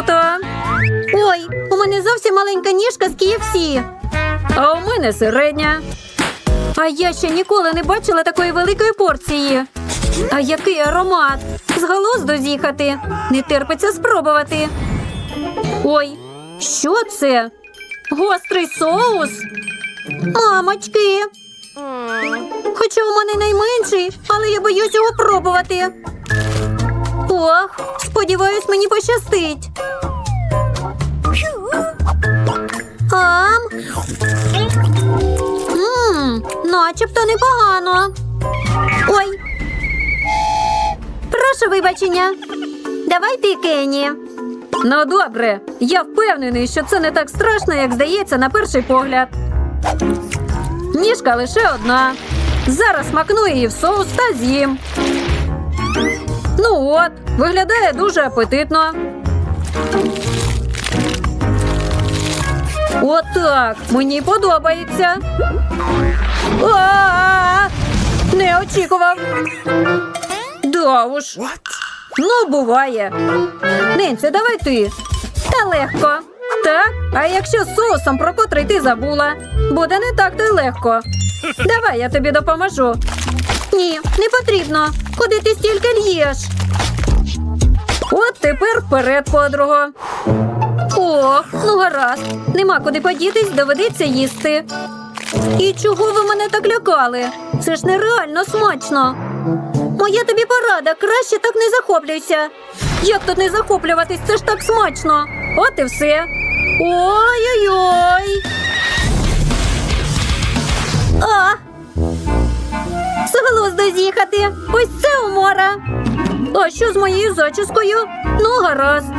круто. Ой, у мене зовсім маленька ніжка з KFC. А у мене середня. А я ще ніколи не бачила такої великої порції. А який аромат! З глузду з'їхати. Не терпиться спробувати. Ой, що це? Гострий соус? Мамочки. Хоча у мене найменший, але я боюсь його пробувати. Ох, сподіваюсь, мені пощастить. Ам. Ммм, начебто непогано. Ой. Прошу вибачення. Давай ти, Кенні. Ну добре, я впевнений, що це не так страшно, як здається на перший погляд. Ніжка лише одна. Зараз макну її в соус та з'їм. Ну от, виглядає дуже апетитно. Отак, мені подобається. А-а-а! Не очікував. Да уж. Ну, буває. Ненці, давай ти. Та легко. Так, а якщо з соусом, про котрий ти забула, буде не так то й легко. Давай я тобі допоможу. Ні, не потрібно. Куди ти стільки л'єш? От тепер вперед, подруго. Ох, ну гаразд. Нема куди подітись, доведеться їсти. І чого ви мене так лякали? Це ж нереально смачно. Моя тобі порада, краще так не захоплюйся. Як тут не захоплюватись? Це ж так смачно. От і все. Ой-ой-ой. А! З з'їхати. Ось це умора. А що з моєю зачіскою? Ну, гаразд.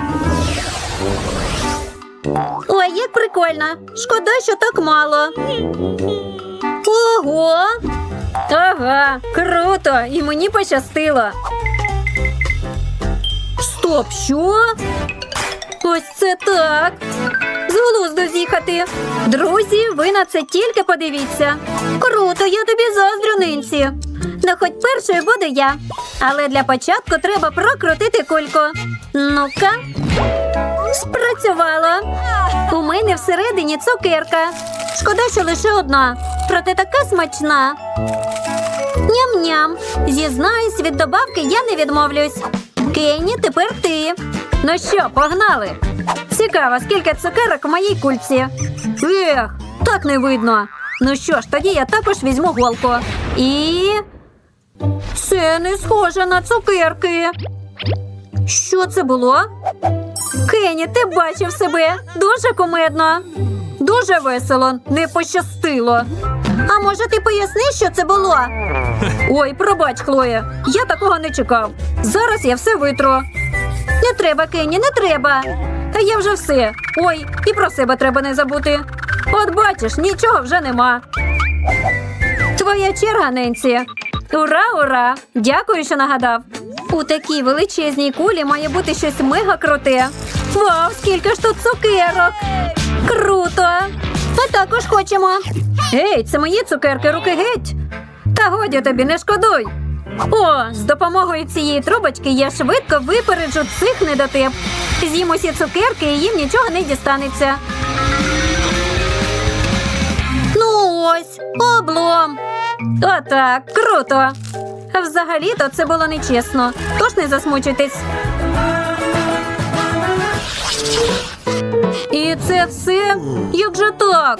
Ой, як прикольно. Шкода, що так мало. Ого! Ага, круто! І мені пощастило. Стоп, що? Ось це так. З глузду з'їхати. Друзі, ви на це тільки подивіться. Круто, я тобі заздрю, нинці. Ну, хоч першою буду я. Але для початку треба прокрутити кульку. Ну-ка. Спрацювало. У мене всередині цукерка. Шкода, що лише одна. Проте така смачна. Ням-ням. Зізнаюсь, від добавки я не відмовлюсь. Кенні, тепер ти. Ну що, погнали? Цікаво, скільки цукерок в моїй кульці. Ех, так не видно. Ну що ж, тоді я також візьму голку. І. Це не схоже на цукерки. Що це було? Кені, ти бачив себе. Дуже кумедно. Дуже весело, не пощастило. А може ти поясни, що це було? Ой, пробач, Хлоя, я такого не чекав. Зараз я все витру. Не треба, Кенні, не треба. Та я вже все. Ой, і про себе треба не забути. От бачиш, нічого вже нема. Твоя черга, Ненсі. Ура, ура! Дякую, що нагадав. У такій величезній кулі має бути щось мега круте. Вау, скільки ж тут цукерок! Круто! Ми також хочемо. Гей, це мої цукерки, руки геть. Та годі тобі, не шкодуй. О, з допомогою цієї трубочки я швидко випереджу цих недотеп. З'їм усі цукерки і їм нічого не дістанеться. Ну ось, облом. Отак, круто. Взагалі-то це було нечесно, тож не засмучуйтесь. І це все? Як же так?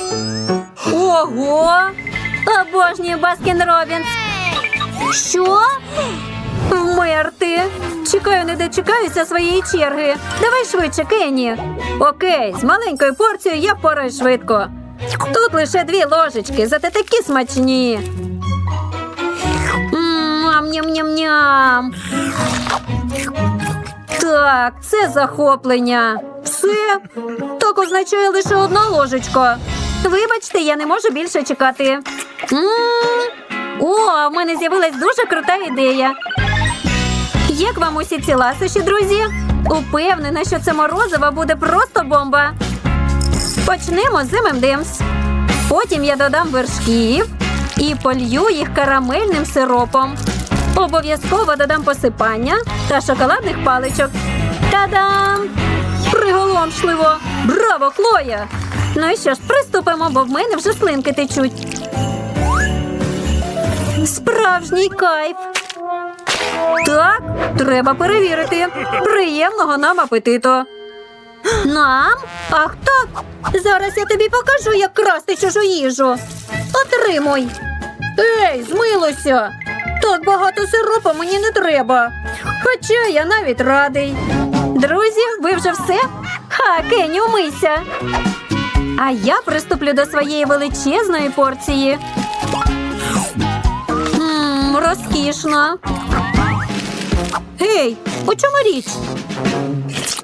Ого! Обожнюю Баскін Робінс. Що? Вмерти. Чекаю, не дочекаюся своєї черги. Давай швидше, Кенні. Окей, з маленькою порцією я впораюсь швидко. Тут лише дві ложечки, зате такі смачні. Ням-ням-ням. Так, це захоплення. Все. Так означає лише одна ложечка. Вибачте, я не можу більше чекати. М, О, в мене з'явилась дуже крута ідея. Як вам усі ці ласощі, друзі? Упевнена, що це морозиво буде просто бомба. Почнемо з ММДМС. Потім я додам вершків і полью їх карамельним сиропом. Обов'язково додам посипання та шоколадних паличок. Та-дам! Приголомшливо. Браво, Хлоя! Ну і що ж, приступимо, бо в мене вже слинки течуть. Справжній кайф. Так, треба перевірити. Приємного нам апетиту. Нам? Ах так. Зараз я тобі покажу, як красти чужу їжу. Отримуй. Ей, змилося. Так багато сиропу мені не треба. Хоча я навіть радий. Друзі, ви вже все? Ха, Кенні, умийся. А я приступлю до своєї величезної порції. Ммм, розкішно. Гей, у чому річ?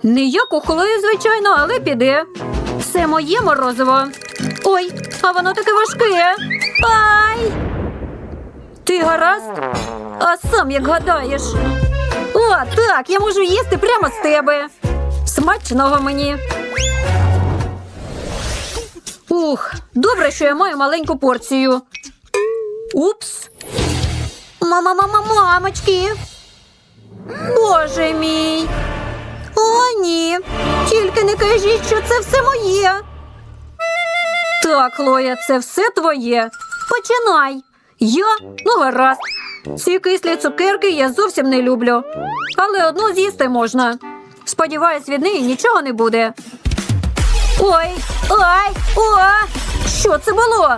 Не як у звичайно, але піде. Це моє морозиво. Ой, а воно таке важке. Ай! Ти гаразд? А сам як гадаєш? О, так, я можу їсти прямо з тебе. Смачного мені. Ух, добре, що я маю маленьку порцію. Упс. Мама, мама, мамочки. Боже мій. О, ні. Тільки не кажіть, що це все моє. Так, Хлоя, це все твоє. Починай. Я? Ну, гаразд. Ці кислі цукерки я зовсім не люблю. Але одну з'їсти можна. Сподіваюсь, від неї нічого не буде. Ой, ай, о! Що це було?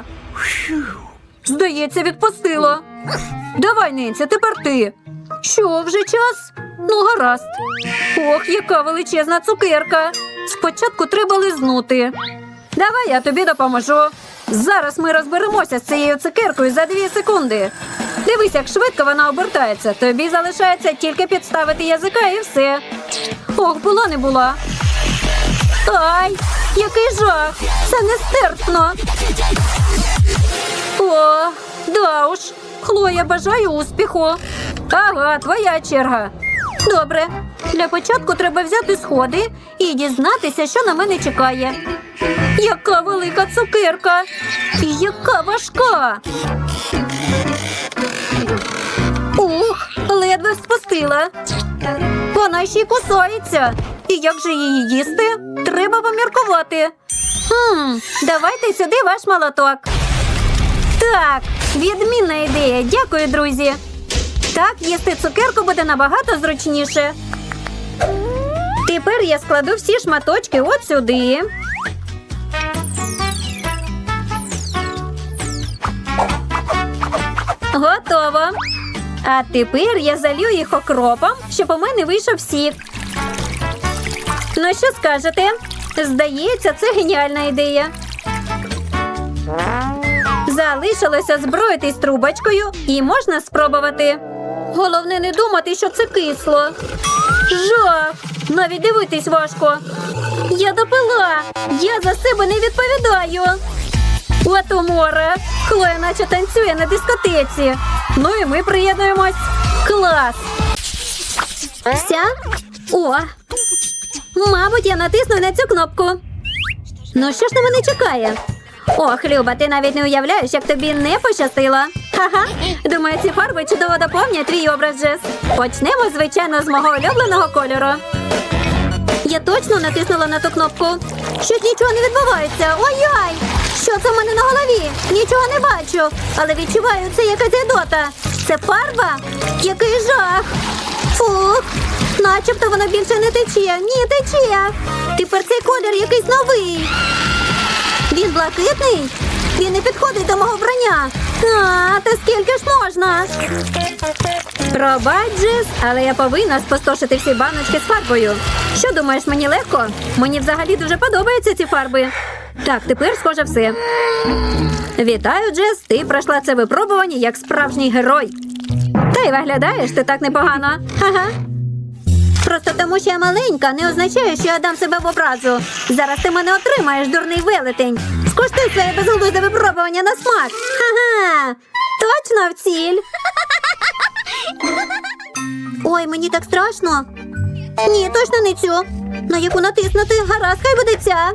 Здається, відпустило. Давай, Ненці, тепер ти. Що, вже час? Ну, гаразд. Ох, яка величезна цукерка. Спочатку треба лизнути. Давай я тобі допоможу. Зараз ми розберемося з цією цукеркою за дві секунди. Дивись, як швидко вона обертається. Тобі залишається тільки підставити язика і все. Ох, була не була. Ай, який жах! Це нестерпно. О, да уж. Хлоя, бажаю успіху. Ага, твоя черга. Добре. Для початку треба взяти сходи і дізнатися, що на мене чекає. Яка велика цукерка! І яка важка! Ух, ледве спустила. Вона ще й кусається. І як же її їсти? Треба поміркувати. Хм, давайте сюди ваш молоток. Так, відмінна ідея. Дякую, друзі. Так, їсти цукерку буде набагато зручніше. Тепер я складу всі шматочки от сюди. Готово. А тепер я залью їх окропом, щоб у мене вийшов сік. Ну, що скажете? Здається, це геніальна ідея. Залишилося зброїтись трубочкою і можна спробувати. Головне не думати, що це кисло. Жах! Навіть дивитись важко. Я допила. Я за себе не відповідаю. От умора. Хлоя наче танцює на дискотеці. Ну і ми приєднуємось. Клас. Вся? О. Мабуть, я натисну на цю кнопку. Ну, що ж на мене чекає? Ох, Люба, ти навіть не уявляєш, як тобі не пощастило. Ха-ха. Думаю, ці фарби чудово доповнять твій образ Джес. Почнемо, звичайно, з мого улюбленого кольору. Я точно натиснула на ту кнопку. Щось нічого не відбувається. Ой-ой! Що це в мене на голові? Нічого не бачу. Але відчуваю, це якась гидота. Це фарба? Який жах! Фух! Начебто воно більше не тече. Ні, тече. Тепер цей колір якийсь новий. Він блакитний? Він не підходить до мого вбрання. А, та скільки ж можна? Пробач, Джес, але я повинна спустошити всі баночки з фарбою. Що думаєш, мені легко? Мені взагалі дуже подобаються ці фарби. Так, тепер схоже все. Вітаю, Джес. Ти пройшла це випробування як справжній герой. Та й виглядаєш ти так непогано. Ага. Просто тому, що я маленька, не означає, що я дам себе в образу. Зараз ти мене отримаєш, дурний велетень. Скуштуй своє безглузде випробування на смак. Ага, точно в ціль. Ой, мені так страшно. Ні, точно не цю. На яку натиснути, гаразд, хай буде ця.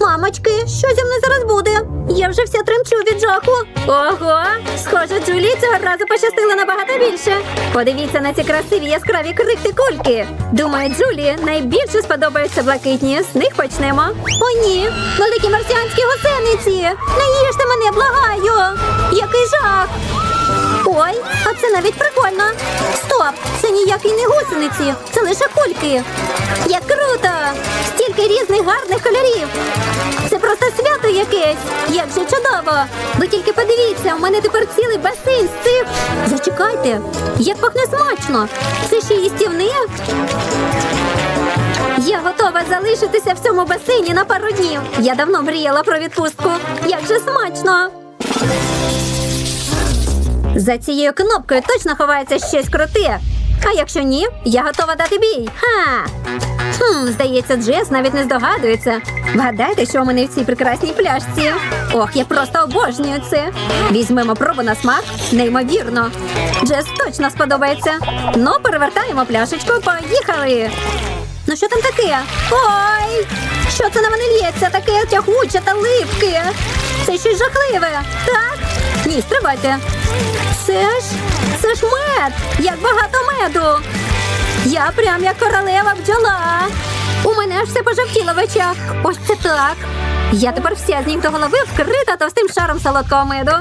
Мамочки, що зі мною зараз буде? Я вже вся тремчу від жаху. Ого, схоже, Джулі цього разу пощастило набагато більше. Подивіться на ці красиві яскраві крихти кульки. Думаю, Джулі найбільше сподобаються блакитні. З них почнемо. О, ні, великі марсіанські гусениці. Не їжте мене, благаю. Який жах. Ой, а це навіть прикольно. Стоп! Це ніякі не гусениці, це лише кульки. Як круто! Стільки різних гарних кольорів. Це просто свято якесь. Як же чудово! Ви тільки подивіться, у мене тепер цілий басейн з цих. Зачекайте, як пахне смачно. Це ще їстівне? Я готова залишитися в цьому басейні на пару днів. Я давно мріяла про відпустку. Як же смачно! За цією кнопкою точно ховається щось круте. А якщо ні, я готова дати бій. Ха! Хм, здається, Джес навіть не здогадується. Вгадайте, що у мене в цій прекрасній пляшці. Ох, я просто обожнюю це. Візьмемо пробу на смак. Неймовірно. Джес точно сподобається. Ну, перевертаємо пляшечку. Поїхали. Ну що там таке? Ой! Що це на мене лється? Таке тягуче та липке. Це щось жахливе. Так? Ні, стривайте. Це ж це ж мед! Як багато меду! Я прям як королева бджола. У мене аж все пожовтіло в очах. Ось це так. Я тепер вся з ніг до голови вкрита товстим шаром солодкого меду.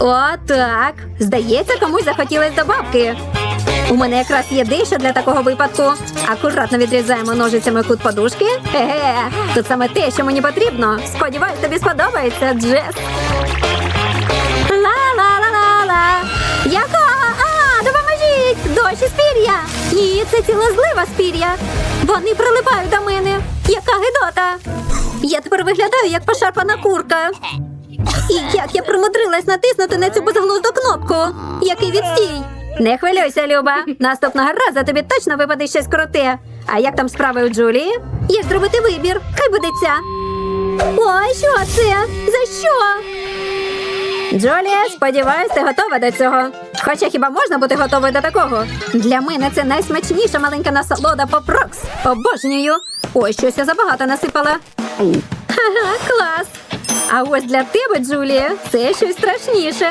О, так. Здається, комусь захотілось добавки. У мене якраз є дещо для такого випадку. Акуратно відрізаємо ножицями кут подушки. Еге, тут саме те, що мені потрібно. Сподіваюсь, тобі сподобається, Джес. Ла-ла-ла-ла-ла. Яка? А, допоможіть! Дощ із пір'я! Ні, це цілозлива з пір'я. Вони прилипають до мене. Яка гидота! Я тепер виглядаю як пошарпана курка. І як я примудрилась натиснути на цю безглузду кнопку. Який відстій! Не хвилюйся, Люба. Наступного разу тобі точно випаде щось круте. А як там справи у Джулії? Як зробити вибір? Хай буде ця. Ой, що це? За що? Джулія, сподіваюсь, ти готова до цього. Хоча хіба можна бути готовою до такого? Для мене це найсмачніша маленька насолода попрокс. Обожнюю. Ой, щось я забагато насипала. Ха-ха, клас. А ось для тебе, Джулія, це щось страшніше.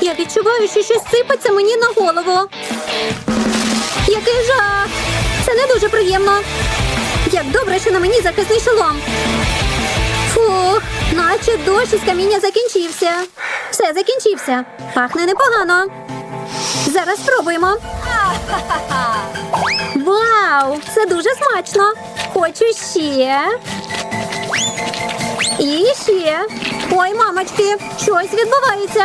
Я відчуваю, що щось сипеться мені на голову. Який жах! Це не дуже приємно. Як добре, що на мені захисний шолом. Фух, наче дощ із каміння закінчився. Все закінчився. Пахне непогано. Зараз спробуємо. Вау! Це дуже смачно. Хочу ще. І ще. Ой, мамочки, щось відбувається.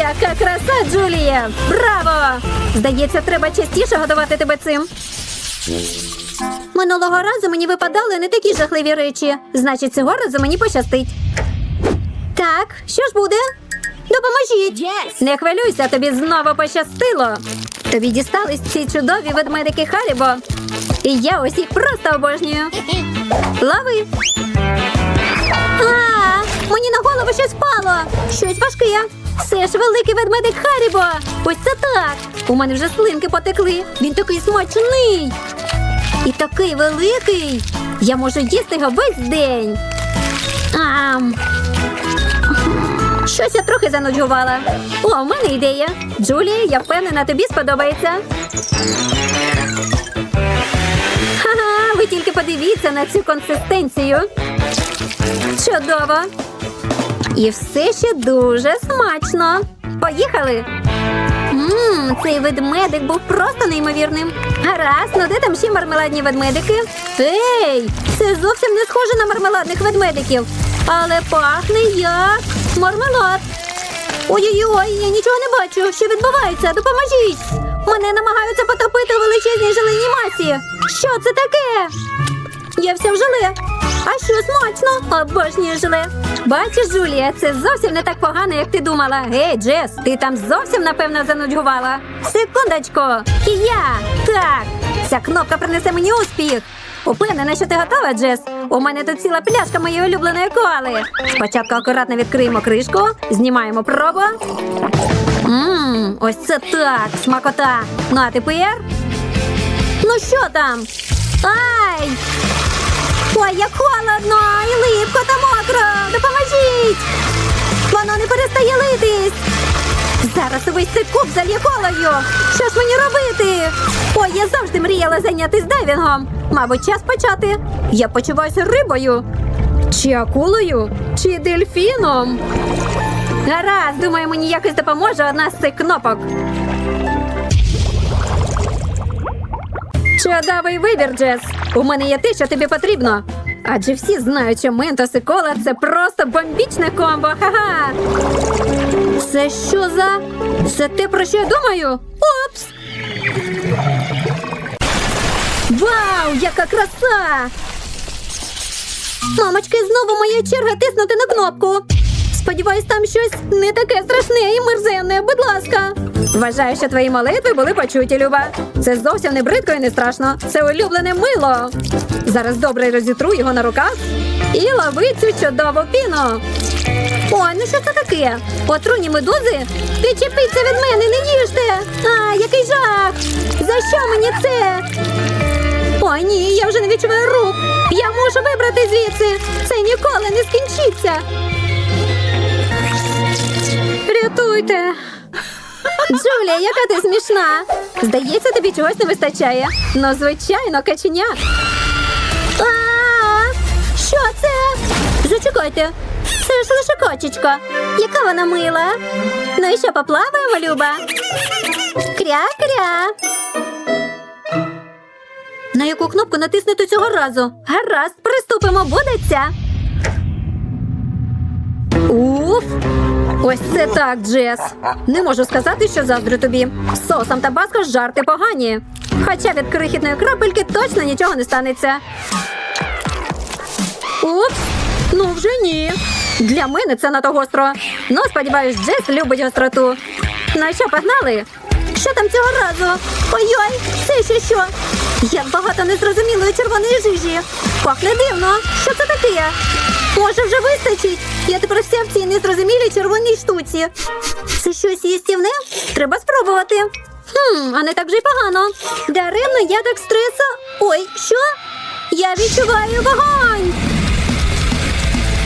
Яка краса, Джулія! Браво! Здається, треба частіше годувати тебе цим. Минулого разу мені випадали не такі жахливі речі. Значить, цього разу мені пощастить. Так, що ж буде? Допоможіть! Не хвилюйся, тобі знову пощастило. Тобі дістались ці чудові ведмедики Харібо. І я ось їх просто обожнюю. Лови! А, мені на голову щось впало. Щось важке. Це ж великий ведмедик Харібо. Ось це так. У мене вже слинки потекли. Він такий смачний. І такий великий. Я можу їсти його весь день. Ам. Щось я трохи занудьгувала. О, у мене ідея. Джулія, я впевнена, тобі сподобається. Ха-ха, ви тільки подивіться на цю консистенцію. Чудово. І все ще дуже смачно. Поїхали. Ммм, цей ведмедик був просто неймовірним. Гаразд, ну де там ще мармеладні ведмедики? Ей, це зовсім не схоже на мармеладних ведмедиків. Але пахне як мармелад. Ой-ой-ой, я нічого не бачу. Що відбувається? Допоможіть! Мене намагаються потопити у величезній желейній масі. Що це таке? Я вся в желе. А що смачно? Обожнюю желе. Бачиш, Джулія, це зовсім не так погано, як ти думала. Гей, Джес, ти там зовсім напевно занудьгувала. Секундочку, я. Так, ця кнопка принесе мені успіх. Упевнена, що ти готова, Джес. У мене тут ціла пляшка моєї улюбленої коали. Спочатку акуратно відкриємо кришку, знімаємо пробу. Ммм, ось це так, смакота. Ну а тепер. Ну що там? Ай! Ой, як холодно і липко та мокро! Допоможіть! Воно не перестає литись! Зараз увесь цей куб зальє колою! Що ж мені робити? Ой, я завжди мріяла зайнятися дайвінгом. Мабуть, час почати. Я почуваюся рибою. Чи акулою, чи дельфіном. Гаразд, думаю, мені якось допоможе одна з цих кнопок. Чудовий вибір, Джес. У мене є те, що тобі потрібно. Адже всі знають, що ментос і кола це просто бомбічне комбо. Ха-ха. Це що за? Це те, про що я думаю? Опс! Вау, яка краса! Мамочки, знову моя черга тиснути на кнопку. Сподіваюсь, там щось не таке страшне і мерзенне, будь ласка. Вважаю, що твої молитви були почуті, Люба. Це зовсім не бридко і не страшно. Це улюблене мило. Зараз добре розітру його на руках і лови цю чудову піну. Ой, ну що це таке? Отруйні медузи? Відчепіться від мене, не їжте! А, який жах! За що мені це? О, ні, я вже не відчуваю рук. Я мушу вибрати звідси. Це ніколи не скінчиться. Рятуйте. Джулія, яка ти смішна. Здається, тобі чогось не вистачає. Ну, звичайно, каченя. Що це? Зачекайте. Це ж лише кочечка. Яка вона мила. Ну і що, поплаваємо, Люба? Кря-кря. На яку кнопку натиснути цього разу? Гаразд, приступимо, будеться. Уф! Ось це так, Джес. Не можу сказати, що заздрю тобі. З Соусом табаско жарти погані. Хоча від крихітної крапельки точно нічого не станеться. Упс, ну вже ні. Для мене це надто гостро. Ну, сподіваюсь, Джес любить гостроту. Ну що, погнали? Що там цього разу? Ой-ой, це ще що? Як багато незрозумілої червоної жижі. Пахне дивно. Що це таке? Може, вже вистачить? Я тепер червоній штуці. Це щось їстівне? Треба спробувати. Хм, а не так же й погано. Даремно я так стреса. Ой, що? Я відчуваю вогонь.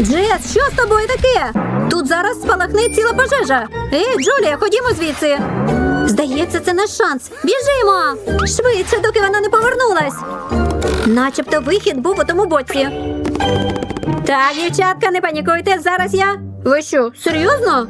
Джес, що з тобою таке? Тут зараз спалахне ціла пожежа. Ей, Джулія, ходімо звідси. Здається, це наш шанс. Біжимо! Швидше, доки вона не повернулась. Начебто вихід був у тому боці. Так, дівчатка, не панікуйте, зараз я. Ви що, серйозно?